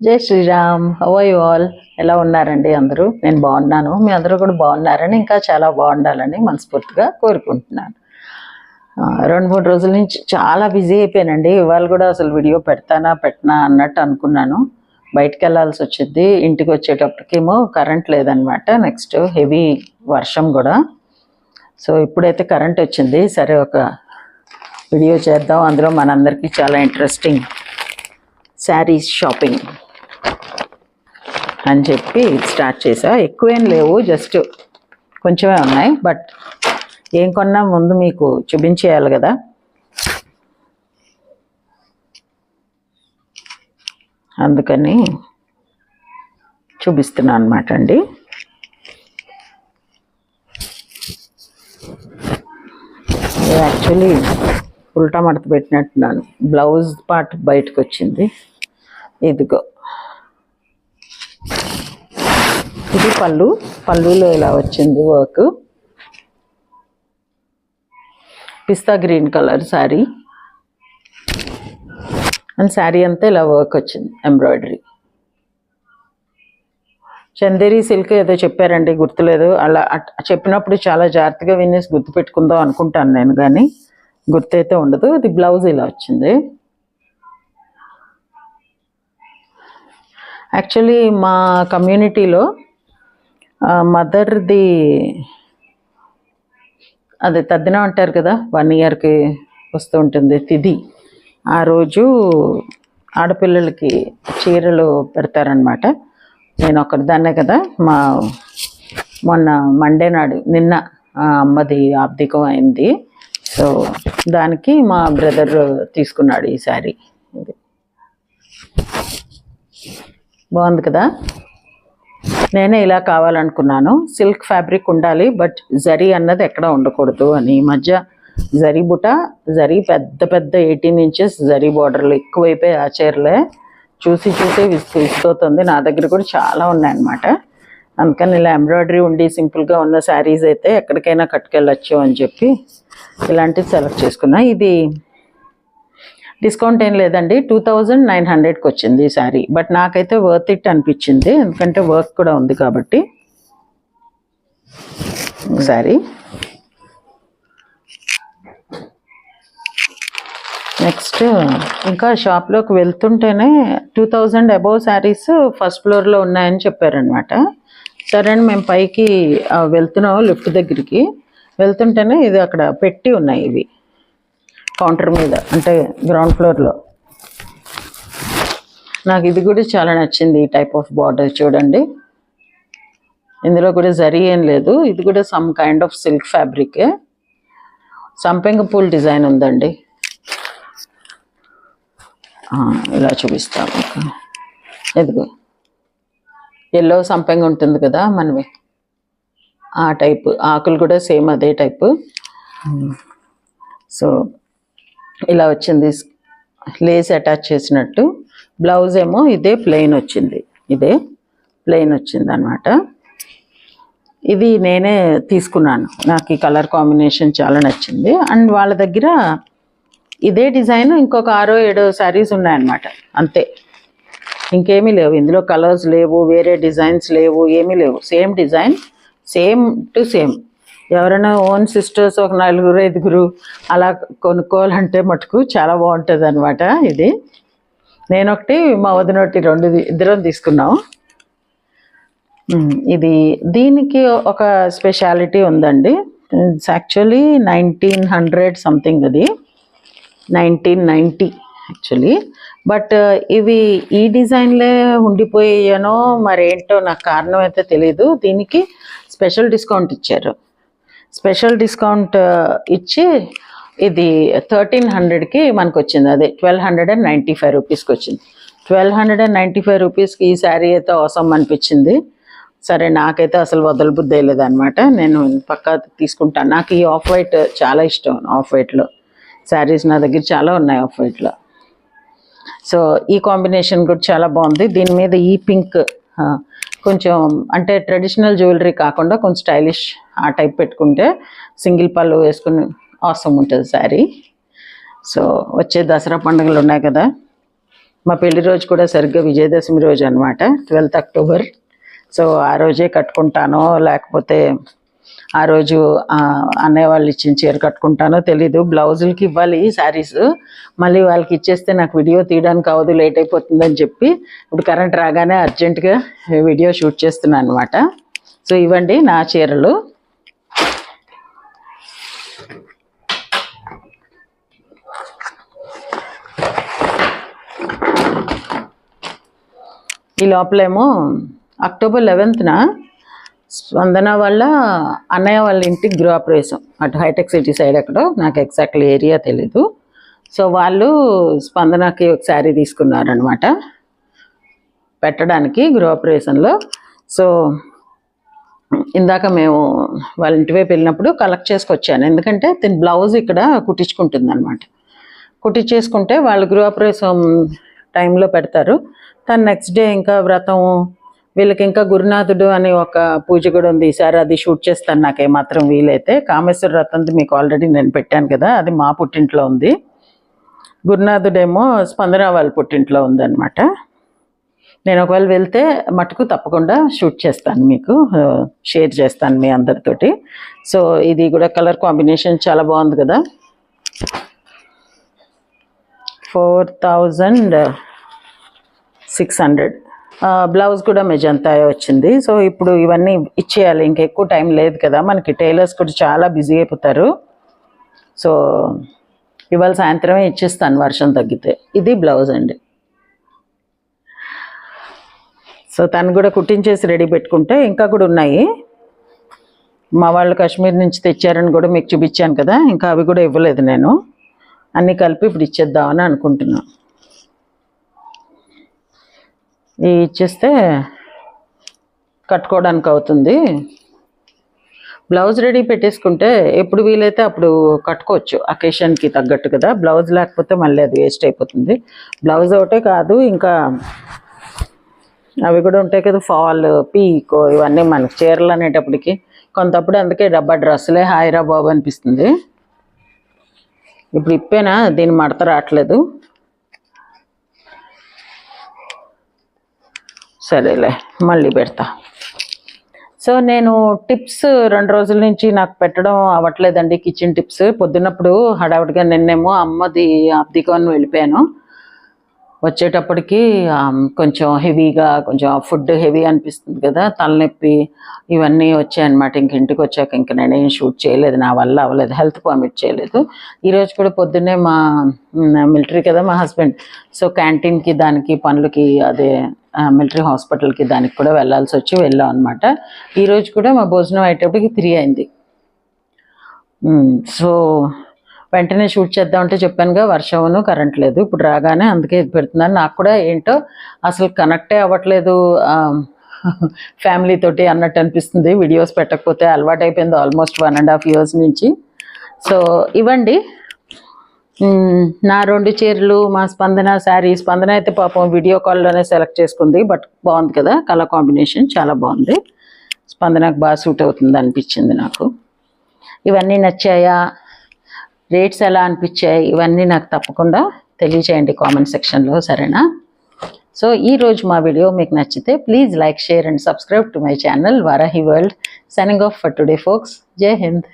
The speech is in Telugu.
జై శ్రీరామ్ హవై ఆల్ ఎలా ఉన్నారండి అందరూ? నేను బాగున్నాను. మీ అందరూ కూడా బాగున్నారని ఇంకా చాలా బాగుండాలని మనస్ఫూర్తిగా కోరుకుంటున్నాను. రెండు మూడు రోజుల నుంచి చాలా బిజీ అయిపోయానండి. ఇవాళ కూడా అసలు వీడియో పెడతానా పెట్టనా అన్నట్టు అనుకున్నాను. బయటకు వెళ్ళాల్సి వచ్చింది. ఇంటికి వచ్చేటప్పటికేమో కరెంట్ లేదనమాట నెక్స్ట్ హెవీ వర్షం కూడా. సో ఇప్పుడైతే కరెంట్ వచ్చింది. సరే ఒక వీడియో చేద్దాం. అందులో మనందరికీ చాలా ఇంట్రెస్టింగ్ శారీస్ షాపింగ్. అని చెప్పి స్టార్ట్ చేసా. ఎక్కువేం లేవు జస్ట్ కొంచెమే ఉన్నాయి బట్ ఏం కొన్నా ముందు మీకు చూపించేయాలి కదా. అందుకని చూపిస్తున్నాను అనమాట అండి. యాక్చువల్లీ ఉల్టా మడత పెట్టినట్టున్నాను. బ్లౌజ్ పార్ట్ బయటకు వచ్చింది ఇదిగో. ఇది పళ్ళు. పళ్ళులో ఇలా వచ్చింది work. Pista green colour sari. And sari అంతా ఇలా వర్క్ వచ్చింది ఎంబ్రాయిడరీ. చందేరి సిల్క్ ఏదో చెప్పారండి గుర్తులేదు. అలా అట్- చెప్పినప్పుడు చాలా జాగ్రత్తగా వినేసి గుర్తు పెట్టుకుందాం అనుకుంటాను నేను కానీ గుర్తైతే ఉండదు. ఇది బ్లౌజ్ ఇలా వచ్చింది. యాక్చువల్లీ మా కమ్యూనిటీలో మదర్ది అదే తద్దినం అంటారు కదా వన్ ఇయర్కి వస్తూ ఉంటుంది తిది. ఆ రోజు ఆడపిల్లలకి చీరలు పెడతారనమాట నేను ఒకరిదాన్నే కదా మా మొన్న మండే నాడు నిన్న ఆ అమ్మది ఆబ్దికం అయింది. సో దానికి మా బ్రదర్ తీసుకున్నాడు ఈ శారీ బాగుంది కదా? నేనే ఇలా కావాలనుకున్నాను. సిల్క్ ఫ్యాబ్రిక్ ఉండాలి బట్ జరీ అన్నది ఎక్కడ ఉండకూడదు అని. ఈ మధ్య జరీ బుట జరీ పెద్ద పెద్ద ఎయిటీన్ ఇంచెస్ జరీ బార్డర్లు ఎక్కువైపోయి ఆ చీరలే చూసి చూసి విసుగు నా దగ్గర కూడా చాలా ఉన్నాయన్నమాట. అందుకని ఇలా ఎంబ్రాయిడరీ ఉండి సింపుల్గా ఉన్న శారీస్ అయితే ఎక్కడికైనా కట్టుకెళ్ళచ్చు అని చెప్పి ఇలాంటివి సెలెక్ట్ చేసుకున్నా. ఇది డిస్కౌంట్ ఏం లేదండి. టూ థౌజండ్ నైన్ హండ్రెడ్కి వచ్చింది ఈ శారీ. బట్ నాకైతే వర్త్ ఇట్ అనిపించింది. ఎందుకంటే వర్క్ కూడా ఉంది కాబట్టి. శారీ. నెక్స్ట్ ఇంకా షాప్లోకి వెళ్తుంటేనే two thousand above saris first ఫ్లోర్లో ఉన్నాయని చెప్పారనమాట సరే అని మేము పైకి వెళ్తున్నాం లిఫ్ట్ దగ్గరికి. వెళ్తుంటేనే ఇది అక్కడ పెట్టి ఉన్నాయి ఇవి. కౌంటర్ మీద అంటే గ్రౌండ్ ఫ్లోర్లో నాకు ఇది కూడా చాలా నచ్చింది ఈ టైప్ ఆఫ్ బార్డర్ చూడండి. ఇందులో కూడా జరీ ఏం లేదు. ఇది కూడా సమ్ కైండ్ ఆఫ్ సిల్క్ ఫ్యాబ్రికే సంపెంగ పూల్ డిజైన్ ఉందండి. ఇలా చూపిస్తాను ఇదిగో. ఎల్లో సంపెంగ ఉంటుంది కదా మనవి. ఆ టైప్ ఆకులు కూడా సేమ్ అదే టైపు సో ఇలా వచ్చింది. లేస్ అటాచ్ చేసినట్టు. బ్లౌజ్ ఏమో ఇదే ప్లెయిన్ వచ్చింది. ఇదే ప్లెయిన్ వచ్చింది అనమాట ఇది నేనే తీసుకున్నాను. నాకు ఈ కలర్ కాంబినేషన్ చాలా నచ్చింది. అండ్ వాళ్ళ దగ్గర ఇదే డిజైన్ ఇంకొక ఆరో ఏడో శారీస్ ఉన్నాయన్నమాట. అంతే. ఇంకేమీ లేవు. ఇందులో కలర్స్ లేవు వేరే డిజైన్స్ లేవు ఏమీ లేవు. Same design same to same. ఎవరైనా ఓన్ సిస్టర్స్ ఒక నలుగురు ఐదుగురు అలా కొనుక్కోవాలంటే మటుకు చాలా బాగుంటుంది అనమాట ఇది. నేను ఒకటి మా వదిన ఒకటి రెండు ఇద్దరం తీసుకున్నాం. ఇది దీనికి ఒక స్పెషాలిటీ ఉందండి. It's actually nineteen hundred something అది. నైన్టీన్ నైంటీ యాక్చువల్లీ బట్ ఇవి ఈ డిజైన్లే ఉండిపోయానో మరేంటో నాకు కారణం అయితే తెలియదు దీనికి స్పెషల్ డిస్కౌంట్ ఇచ్చారు. స్పెషల్ డిస్కౌంట్ ఇచ్చి ఇది థర్టీన్ హండ్రెడ్కి మనకు వచ్చింది అదే twelve hundred and ninety five రూపీస్కి వచ్చింది twelve hundred and ninety five రూపీస్కి ఈ శారీ అయితే అవసరం అనిపించింది. సరే నాకైతే అసలు వదల బుద్ధి అనమాట నేను పక్కా తీసుకుంటాను. నాకు ఈ ఆఫ్ వైట్ చాలా ఇష్టం ఆఫ్ వైట్లో. శారీస్ నా దగ్గర చాలా ఉన్నాయి ఆఫ్ వైట్లో. సో ఈ కాంబినేషన్ కూడా చాలా బాగుంది. దీని మీద ఈ పింక్ కొంచెం అంటే ట్రెడిషనల్ జ్యువెలరీ కాకుండా కొంచెం స్టైలిష్ ఆ టైప్ పెట్టుకుంటే సింగిల్ పళ్ళు వేసుకుని అవసరం ఉంటుంది శారీ సో వచ్చే దసరా పండుగలు ఉన్నాయి కదా. మా పెళ్ళి రోజు కూడా సరిగ్గా విజయదశమి రోజు అనమాట ట్వెల్త్ అక్టోబర్ సో ఆ రోజే కట్టుకుంటానో లేకపోతే ఆ రోజు అన్నయ్య వాళ్ళు ఇచ్చిన చీర కట్టుకుంటానో తెలీదు. బ్లౌజులకి ఇవ్వాలి శారీస్. మళ్ళీ వాళ్ళకి ఇచ్చేస్తే నాకు వీడియో తీయడానికి అవ్వదు లేట్ అయిపోతుందని చెప్పి ఇప్పుడు కరెంట్ రాగానే అర్జెంటుగా వీడియో షూట్ చేస్తున్నాను అనమాట సో ఇవ్వండి నా చీరలు. ఈ లోపలేమో అక్టోబర్ లెవెన్త్న? స్పందన వల్ల అన్నయ్య వాళ్ళ ఇంటికి గృహప్రవేశం. అటు హైటెక్ సిటీ సైడ్ ఎక్కడో నాకు ఎగ్జాక్ట్లీ ఏరియా తెలీదు. సో వాళ్ళు స్పందనకి ఒక శారీ తీసుకున్నారనమాట పెట్టడానికి గృహప్రవేశంలో. సో ఇందాక మేము వాళ్ళ ఇంటి వైపు వెళ్ళినప్పుడు కలెక్ట్ చేసుకొచ్చాను. ఎందుకంటే తిని బ్లౌజ్ ఇక్కడ కుట్టించుకుంటుంది అనమాట కుట్టించేసుకుంటే వాళ్ళు గృహప్రవేశం టైంలో పెడతారు. తను నెక్స్ట్ డే ఇంకా వ్రతం వీళ్ళకి ఇంకా గురునాథుడు అని ఒక పూజ కూడా ఉంది. ఈసారి అది షూట్ చేస్తాను నాకు ఏమాత్రం వీలైతే. కామేశ్వర రథంది మీకు ఆల్రెడీ నేను పెట్టాను కదా అది మా పుట్టింట్లో ఉంది. గురునాథుడేమో స్పందన వాళ్ళ పుట్టింట్లో ఉందన్నమాట. నేను ఒకవేళ వెళ్తే మటుకు తప్పకుండా షూట్ చేస్తాను మీకు షేర్ చేస్తాను మీ అందరితోటి. సో ఇది కూడా కలర్ కాంబినేషన్ చాలా బాగుంది కదా. Four thousand six hundred. Blouse కూడా మెజంతా వచ్చింది. సో ఇప్పుడు ఇవన్నీ ఇచ్చేయాలి. ఇంకా ఎక్కువ టైం లేదు కదా. మనకి టైలర్స్ కూడా చాలా బిజీ అయిపోతారు. సో ఇవాళ సాయంత్రమే ఇచ్చేస్తాను వర్షం తగ్గితే. ఇది బ్లౌజ్ అండి. సో తను కూడా కుట్టించేసి రెడీ పెట్టుకుంటే ఇంకా కూడా ఉన్నాయి. మా వాళ్ళు కాశ్మీర్ నుంచి తెచ్చారని కూడా మీకు చూపించాను కదా. ఇంకా అవి కూడా ఇవ్వలేదు నేను. అన్నీ కలిపి ఇప్పుడు ఇచ్చేద్దామని అనుకుంటున్నాను ఇచ్చేస్తే కట్టుకోవడానికి అవుతుంది బ్లౌజ్ రెడీ పెట్టేసుకుంటే ఎప్పుడు వీలైతే అప్పుడు కట్టుకోవచ్చు. అకేషన్కి తగ్గట్టు కదా. బ్లౌజ్ లేకపోతే మళ్ళీ అది వేస్ట్ అయిపోతుంది. బ్లౌజ్ ఒకటే కాదు ఇంకా అవి కూడా ఉంటాయి కదా ఫాల్ పీకో ఇవన్నీ మనకి చీరలు అనేటప్పటికి. కొంతప్పుడు అందుకే డబ్బా డ్రెస్సులే హాయిరా బాబు అనిపిస్తుంది. ఇప్పుడు ఇప్పేనా? దీని మడత రావట్లేదు. సరేలే మళ్ళీ పెడతా. సో నేను టిప్స్ రెండు రోజుల నుంచి నాకు పెట్టడం అవ్వట్లేదండి కిచెన్ టిప్స్. పొద్దున్నప్పుడు హడావిడిగా నిన్నేమో అమ్మది అబ్దికోని వెళ్ళిపోయాను. వచ్చేటప్పటికి కొంచెం హెవీగా కొంచెం ఫుడ్ హెవీ అనిపిస్తుంది కదా తలనొప్పి ఇవన్నీ వచ్చాయన్నమాట. ఇంక ఇంటికి వచ్చాక ఇంక నేనేం షూట్ చేయలేదు నా వల్ల అవ్వలేదు హెల్త్ పర్మిట్ చేయలేదు. ఈరోజు కూడా పొద్దున్నే మా మిలిటరీ కదా మా హస్బెండ్. సో క్యాంటీన్కి దానికి పనులకి అదే మిలిటరీ హాస్పిటల్కి దానికి కూడా వెళ్ళాల్సి వచ్చి వెళ్ళాం అనమాట ఈరోజు కూడా మా భోజనం అయ్యేటప్పటికి త్రీ అయింది. సో వెంటనే షూట్ చేద్దామంటే చెప్పానుగా వర్షమును కరెంట్ లేదు. ఇప్పుడు రాగానే అందుకే పెడుతున్నాను. నాకు కూడా ఏంటో అసలు కనెక్టే అవ్వట్లేదు ఫ్యామిలీ తోటి అన్నట్టు అనిపిస్తుంది. వీడియోస్ పెట్టకపోతే అలవాటు అయిపోయింది almost one and half years నుంచి. సో ఇవ్వండి. నా రెండు చీరలు మా స్పందన శారీ. స్పందన అయితే పాపం వీడియో కాల్లోనే సెలెక్ట్ చేసుకుంది బట్ బాగుంది కదా. కలర్ కాంబినేషన్ చాలా బాగుంది. స్పందనకు బాగా సూట్ అవుతుంది అనిపించింది నాకు. ఇవన్నీ నచ్చాయా? రేట్స్ ఎలా అనిపించాయి? ఇవన్నీ నాకు తప్పకుండా తెలియచేయండి కామెంట్ సెక్షన్లో సరేనా? సో ఈ రోజు మా వీడియో మీకు నచ్చితే please like share and subscribe to my channel Varahi world signing off for today folks. Jai Hind.